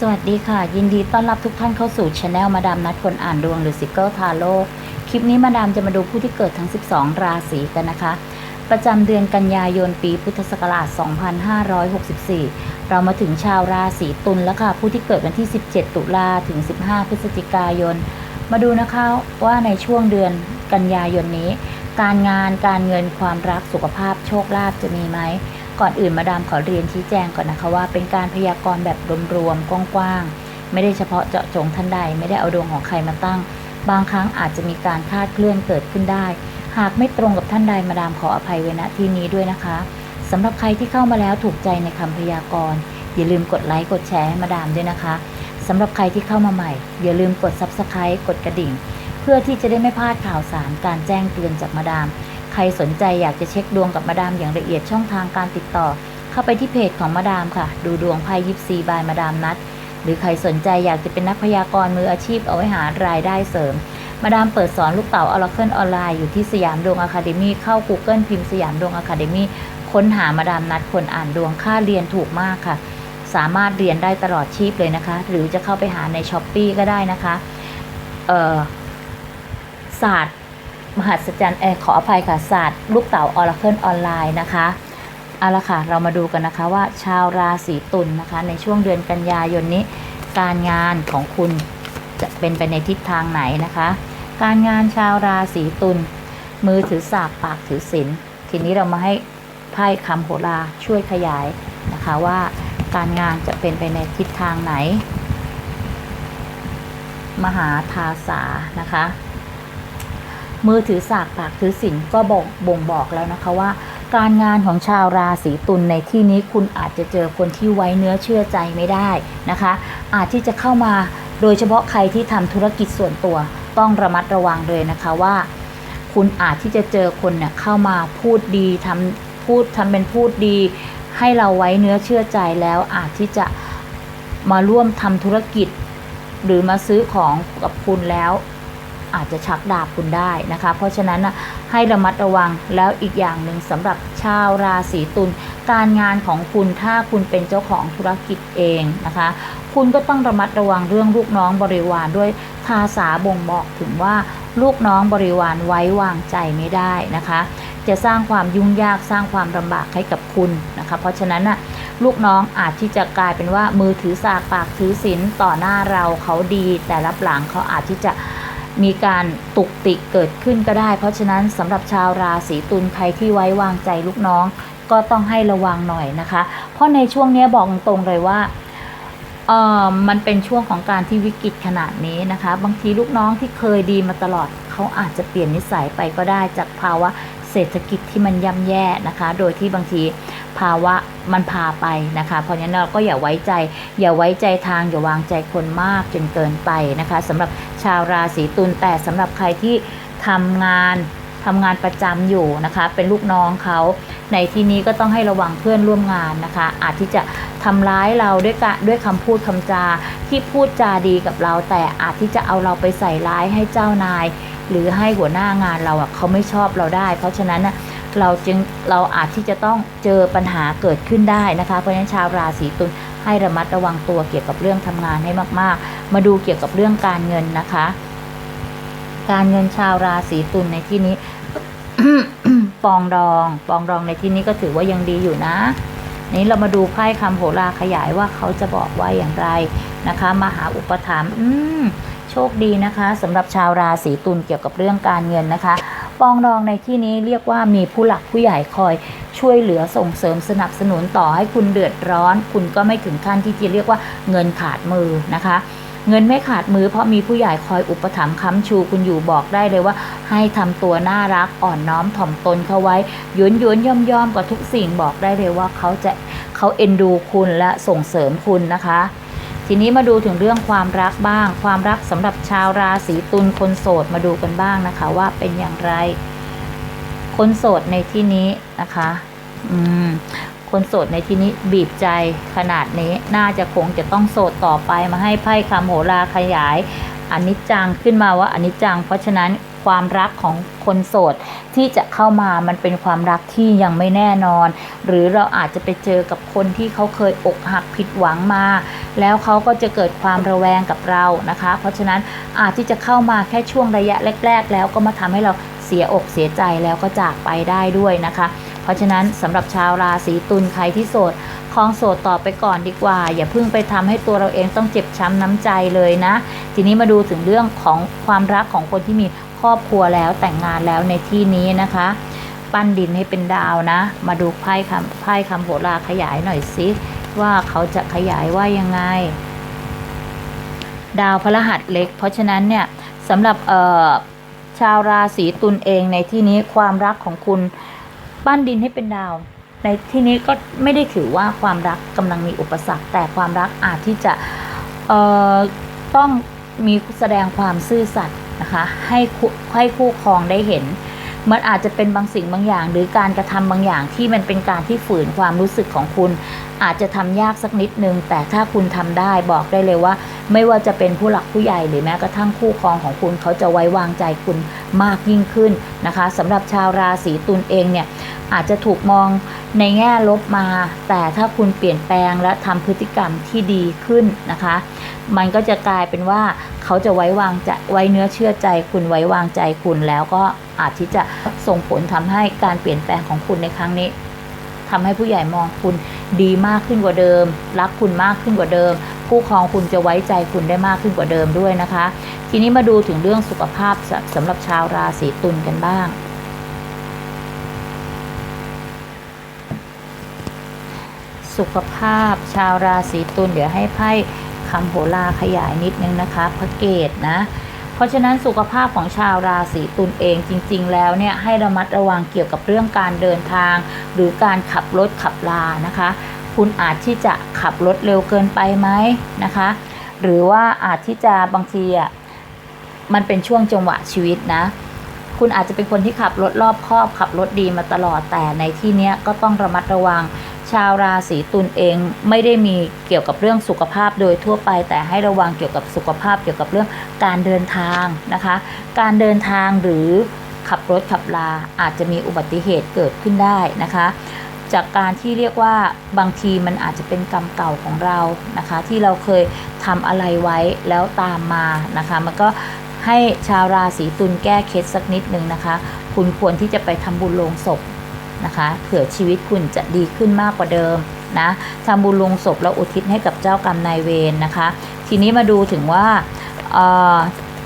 สวัสดีค่ะ ยินดีต้อนรับทุกท่านเข้าสู่ช anel มาดามนัดคนอ่านดวงหรือซิเกิลทาโร่คลิปนี้มาดามจะมาดูผู้ที่เกิดทั้ง 12 ราศีกันนะคะ ประจำเดือนกันยายนปีพุทธศักราช 2564 เรามาถึงชาวราศีตุลแล้วค่ะ ผู้ที่เกิดวันที่ 17 ตุลาถึง 15 พฤศจิกายน มาดูนะคะว่าในช่วงเดือนกันยายนนี้ การงานการเงินความรักสุขภาพโชคลาภจะมีไหม ก่อนอื่นมาดามขอเรียนชี้แจงก่อนนะคะว่าเป็นการพยากรณ์แบบรวมๆกว้างๆไม่ได้เฉพาะเจาะจงท่านใด ไม่ได้เอาดวงของใครมาตั้ง บางครั้งอาจจะมีการคลาดเคลื่อนเกิดขึ้นได้ หากไม่ตรงกับท่านใดมาดามขออภัยไว้ณที่นี้ด้วยนะคะสำหรับใครที่เข้ามาแล้วถูกใจในคำพยากรณ์อย่าลืมกดไลค์กดแชร์ให้มาดามด้วยนะคะสำหรับใครที่เข้ามาใหม่ อย่าลืมกด Subscribe กดกระดิ่ง เพื่อที่จะได้ไม่พลาดข่าวสารการแจ้งเตือนจากมาดาม ครสนใจอยากจะเช็คดวงกับมาดามอย่างละเอียดช่องทางการติดต่อ เข้าไปที่เพจของมาดามค่ะ ดูดวงไพ่ยิปซีบายมาดามนัด หรือใครสนใจอยากจะเป็นนักพยากรณ์มืออาชีพเอาไว้หารายได้เสริม มาดามเปิดสอนลูกเต๋าอ r ราเคิลออนไลน์อยู่ที่สยามดวงอะคาเดมี่เข้า Google พิมพ์สยามดวงอะคาเดมี่ค้นหามาดามนัดคนอ่านดวงค่าเรียนถูกมากค่ะ สามารถเรียนได้ตลอดชีพเลยนะคะ หรือจะเข้าไปหาในช้อปปีก็ได้นะคะศาสตร์ มหัศจรรย์เอขออภัยค่ะศาสตร์ลูกเต๋าอ r ราเคิลออนไลน์นะคะเอาละค่ะ เรามาดูกันนะคะว่าชาวราศีตุลนนะคะ ในช่วงเดือนกันยายนนี้ การงานของคุณจะเป็นไปในทิศทางไหนนะคะ การงานชาวราศีตุลมือถือสากปากถือศีลทีนี้เรามาให้ไพ่คำโหราช่วยขยายนะคะว่าการงานจะเป็นไปในทิศทางไหน มหาทาสานะคะ มือถือสากปากถือศีลก็บอกบ่งบอกแล้วนะคะว่า การงานของชาวราศีตุลในที่นี้คุณอาจจะเจอคนที่ไว้เนื้อเชื่อใจไม่ได้นะคะ อาจที่จะเข้ามาโดยเฉพาะใครที่ทำธุรกิจส่วนตัว ต้องระมัดระวังเลยนะคะว่า คุณอาจที่จะเจอคนเนี่ยเข้ามาพูดดีทำพูดทำเป็นพูดดี ให้เราไว้เนื้อเชื่อใจแล้วอาจที่จะมาร่วมทำธุรกิจ หรือมาซื้อของกับคุณแล้ว อาจจะชักดาบคุณได้นะคะ เพราะฉะนั้นให้ระมัดระวังแล้วอีกอย่างหนึ่งสำหรับชาวราศีตุลการงานของคุณถ้าคุณเป็นเจ้าของธุรกิจเองนะคะ คุณก็ต้องระมัดระวังเรื่องลูกน้องบริวารด้วยภาษาบ่งบอกถึงว่าลูกน้องบริวารไว้วางใจไม่ได้นะคะ จะสร้างความยุ่งยากสร้างความลำบากให้กับคุณนะคะ เพราะฉะนั้นนะลูกน้องอาจที่จะกลายเป็นว่ามือถือสากปากถือศีลต่อหน้าเราเขาดี แต่รับหลังเขาอาจที่จะ มีการตุกติกเกิดขึ้นก็ได้ เพราะฉะนั้นสำหรับชาวราศีตุลใครที่ไว้วางใจลูกน้อง ก็ต้องให้ระวังหน่อยนะคะ เพราะในช่วงนี้บอกตรงเลยว่าเออมันเป็นช่วงของการที่วิกฤตขนาดนี้นะคะ บางทีลูกน้องที่เคยดีมาตลอด เขาอาจจะเปลี่ยนนิสัยไปก็ได้จากภาวะ เศรษฐกิจที่มันย่ำแย่นะคะ โดยที่บางทีภาวะมันพาไปนะคะ เพราะฉะนั้นเราก็อย่าไว้ใจ อย่าไว้ใจทาง อย่าวางใจคนมากจนเกินไปนะคะสำหรับชาวราศีตุลแต่สำหรับใครที่ทำงานทำงานประจำอยู่นะคะ เป็นลูกน้องเขาในที่นี้ก็ต้องให้ระวังเพื่อนร่วมงานนะคะ อาจที่จะทำร้ายเราด้วยกะด้วยคำพูดคำจาที่พูดจาดีกับเรา แต่อาจที่จะเอาเราไปใส่ร้ายให้เจ้านาย หรือให้หัวหน้างานเราอะเขาไม่ชอบเราได้ เพราะฉะนั้นเราจึงเราอาจที่จะต้องเจอปัญหาเกิดขึ้นได้นะคะ เพราะฉะนั้นชาวราศีตุลให้ระมัดระวังตัวเกี่ยวกับเรื่องทำงานให้มาก ๆ มาดูเกี่ยวกับเรื่องการเงินนะคะการเงินชาวราศีตุลในที่นี้ ปองดอง ปองดองในที่นี้ก็ถือว่ายังดีอยู่นะ นี้เรามาดูไพ่คำโหราขยายว่าเขาจะบอกว่าอย่างไรนะคะ มหาอุปถัมภ์ โชคดีนะคะสำหรับชาวราศีตุลเกี่ยวกับเรื่องการเงินนะคะ ปองดองในที่นี้เรียกว่ามีผู้หลักผู้ใหญ่คอยช่วยเหลือส่งเสริมสนับสนุนต่อให้คุณเดือดร้อน คุณก็ไม่ถึงขั้นที่จะเรียกว่าเงินขาดมือนะคะ เงินไม่ขาดมือเพราะมีผู้ใหญ่คอยอุปถัมภ์ค้ำชูคุณอยู่บอกได้เลยว่า ให้ทำตัวน่ารักอ่อนน้อมถ่อมตนเข้าไว้ยวนยวนย่อมย่อมกับทุกสิ่งบอกได้เลยว่าเขาจะเขาเอ็นดูคุณและส่งเสริมคุณนะคะ ทีนี้มาดูถึงเรื่องความรักบ้าง ความรักสำหรับชาวราศีตุลคนโสดมาดูกันบ้างนะคะว่าเป็นอย่างไร คนโสดในที่นี้นะคะ อืมคนโสดในที่นี้บีบใจขนาดนี้น่าจะคงจะต้องโสดต่อไปมาให้ไพ่คำโหราขยายอันนิจจังขึ้นมาว่าอันิจจังเพราะฉะนั้น ความรักของคนโสดที่จะเข้ามามันเป็นความรักที่ยังไม่แน่นอน หรือเราอาจจะไปเจอกับคนที่เขาเคยอกหักผิดหวังมา แล้วเขาก็จะเกิดความระแวงกับเรานะคะ เพราะฉะนั้นอาจที่จะเข้ามาแค่ช่วงระยะแรก ๆ แล้วก็มาทำให้เราเสียอกเสียใจแล้วก็จากไปได้ด้วยนะคะ เพราะฉะนั้นสำหรับชาวราศีตุลใครที่โสดคลองโสดต่อไปก่อนดีกว่า อย่าเพิ่งไปทำให้ตัวเราเองต้องเจ็บช้ำน้ำใจเลยนะ ทีนี้มาดูถึงเรื่องของความรักของคนที่มี รอบครัวแล้วแต่งงานแล้วในที่นี้นะคะ ปั้นดินให้เป็นดาวนะ มาดูไพ่คำไพ่คำโหราขยายหน่อยสิว่าเขาจะขยายว่ายังไง ดาวพฤหัสเล็ก เพราะฉะนั้นเนี่ยสำหรับชาวราศีตุลเองในที่นี้ความรักของคุณปั้นดินให้เป็นดาว ในที่นี้ก็ไม่ได้ถือว่าความรักกำลังมีอุปสรรค แต่ความรักอาจที่จะต้องมีแสดงความซื่อสัตย์ นะคะให้คู่ให้คู่ครองได้เห็น มันอาจจะเป็นบางสิ่งบางอย่าง หรือการกระทำบางอย่างที่มันเป็นการที่ฝืนความรู้สึกของคุณ อาจจะทำยากสักนิดนึง แต่ถ้าคุณทำได้บอกได้เลยว่า ไม่ว่าจะเป็นผู้หลักผู้ใหญ่หรือแม้กระทั่งคู่ครองของคุณเขาจะไว้วางใจคุณมากยิ่งขึ้นนะคะสำหรับชาวราศีตุลเองเนี่ยอาจจะถูกมองในแง่ลบมา แต่ถ้าคุณเปลี่ยนแปลงและทำพฤติกรรมที่ดีขึ้นนะคะ มันก็จะกลายเป็นว่า เขาจะไว้วางใจไว้เนื้อเชื่อใจคุณไว้วางใจคุณแล้วก็อาจที่จะส่งผลทำให้การเปลี่ยนแปลงของคุณในครั้งนี้ทำให้ผู้ใหญ่มองคุณดีมากขึ้นกว่าเดิม รักคุณมากขึ้นกว่าเดิมคู่ครองคุณจะไว้ใจคุณได้มากขึ้นกว่าเดิมด้วยนะคะ ทีนี้มาดูถึงเรื่องสุขภาพสสำหรับชาวราศีตุลกันบ้างสุขภาพชาวราศีตุลเดี๋ยวให้ไพ่ คำโหราขยายนิดนึงนะคะพระเกตนะ เพราะฉะนั้นสุขภาพของชาวราศีตุลเองจริง ๆ แล้วเนี่ยให้ระมัดระวังเกี่ยวกับเรื่องการเดินทาง หรือการขับรถขับลานะคะ คุณอาจที่จะขับรถเร็วเกินไปไหมนะคะ หรือว่าอาจที่จะบางทีอะมันเป็นช่วงจังหวะชีวิตนะคุณอาจจะเป็นคนที่ขับรถรอบครอบขับรถดีมาตลอดแต่ในที่นี้ก็ต้องระมัดระวัง ชาวราศีตุลเองไม่ได้มีเกี่ยวกับเรื่องสุขภาพโดยทั่วไป แต่ให้ระวังเกี่ยวกับสุขภาพเกี่ยวกับเรื่องการเดินทางนะคะ การเดินทางหรือขับรถขับลาอาจจะมีอุบัติเหตุเกิดขึ้นได้นะคะ จากการที่เรียกว่าบางทีมันอาจจะเป็นกรรมเก่าของเรานะคะ ที่เราเคยทำอะไรไว้แล้วตามมานะคะ มันก็ให้ชาวราศีตุลแก้เคล็ดสักนิดนึงนะคะ คุณควรที่จะไปทำบุญโลงศพ นะคะเผื่อชีวิตคุณจะดีขึ้นมากกว่าเดิมนะทำบุญลงศพแล้วอุทิศให้กับเจ้ากรรมนายเวรนะคะ ทีนี้มาดูถึงว่า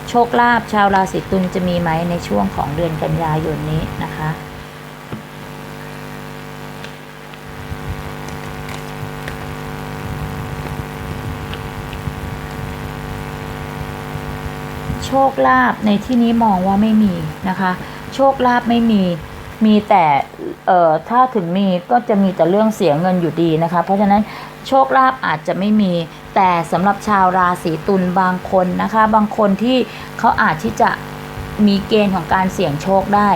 โชคลาภชาวราศีตุลจะมีไหมในช่วงของเดือนกันยายนนี้นะคะโชคลาภในที่นี้มองว่าไม่มีนะคะ โชคลาภไม่มี มีแต่เอ่อถ้าถึงมีก็จะมีแต่เรื่องเสียเงินอยู่ดีนะคะ เพราะฉะนั้นโชคลาภอาจจะไม่มี แต่สำหรับชาวราศีตุลบางคนนะคะ บางคนที่เขาอาจที่จะมีเกณฑ์ของการเสี่ยงโชคได้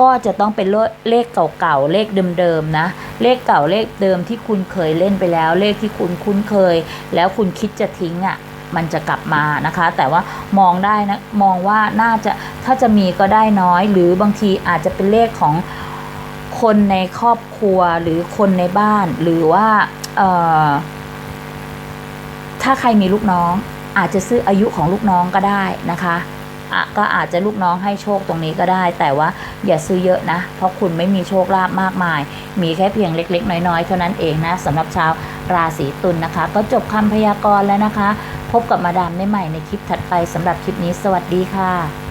ก็จะต้องเป็นเลขเก่าๆเลขเดิมๆนะ เลขเก่าเลขเดิมที่คุณเคยเล่นไปแล้ว เลขที่คุณคุ้นเคย แล้วคุณคิดจะทิ้งอะ่ะมันจะกลับมานะคะ แต่ว่ามองได้นะมองว่าน่าจะ ถ้าจะมีก็ได้น้อย หรือบางทีอาจจะเป็นเลขของคนในครอบครัวหรือคนในบ้าน หรือว่าถ้าใครมีลูกน้อง อาจจะซื้ออายุของลูกน้องก็ได้นะคะอะก็อาจจะลูกน้องให้โชคตรงนี้ก็ได้ แต่ว่าอย่าซื้อเยอะนะ เพราะคุณไม่มีโชคลาภมากมาย มีแค่เพียงเล็ก ๆ น้อยๆ เท่านั้นเองนะสำหรับชาวราศีตุลนนะคะ ก็จบคำพยากรณ์แล้วนะคะ พบกับมาดามได้ใหม่ในคลิปถัดไปสำหรับคลิปนี้ สวัสดีค่ะ